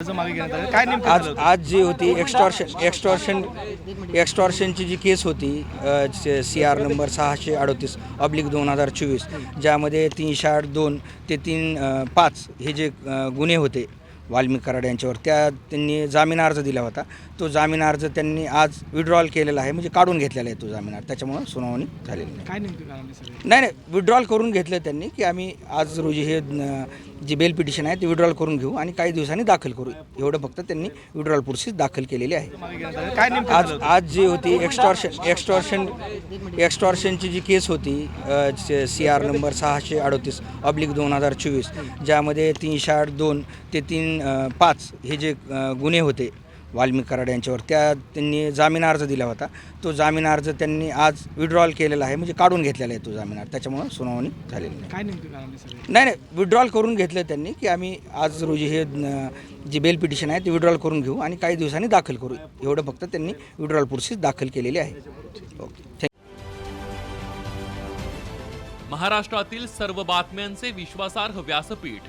काय आज? आज जी होती एक्स्टॉर्शन एक्स्टॉर्शन एक्स्टॉर्शनची जी केस होती सी आर नंबर सहाशे अडोतीस अब्लिक दोन हजार चोवीस ज्यामध्ये तीनशे आठ दोन ते तीन पाच हे जे गुन्हे होते वाल्मिक कराड यांच्यावर त्या त्यांनी जामीन अर्ज दिला होता. तो जामीन अर्ज त्यांनी आज विड्रॉल केलेला आहे म्हणजे काढून घेतलेला आहे तो जामीन अर्ज. त्याच्यामुळं सुनावणी झालेली नाही. नाही नाही विड्रॉल करून घेतलं त्यांनी की आम्ही आज रोजी हे जी बेल पिटिशन आहे ते विड्रॉल करून घेऊ आणि काही दिवसांनी दाखल करू एवढं फक्त त्यांनी विड्रॉल प्रोसेस दाखल केलेली आहे काय आज? आज जी होती एक्स्टॉर्शन एक्स्टॉर्शन एक्स्टॉर्शनची जी केस होती सी आर नंबर सहाशे अडोतीस अब्लिक दोन हजार चोवीस ज्यामध्ये तीनशे आठ दोन ते तीन पाच हे जे गुन्हे होते वाल्मिक कराड यांच्यावर. त्या त्यांनी जामीन अर्ज दिला होता. तो जामीन अर्ज त्यांनी आज विड्रॉल केलेला आहे. म्हणजे काढून घेतलेला आहे तो जामीन अर्ज. त्याच्यामुळं सुनावणी झालेली नाही. काय नेमकं नाही नाही. विड्रॉल करून घेतलं त्यांनी की आम्ही आज रोजी हे न, जी बेल पिटिशन आहे ते विड्रॉल करून घेऊ आणि काही दिवसांनी दाखल करू. एवढं फक्त त्यांनी विड्रॉल प्रोसेस दाखल केलेली आहे. ओके. थँक्यू महाराष्ट्रातील सर्व बातम्यांचे विश्वासार्ह व्यासपीठ.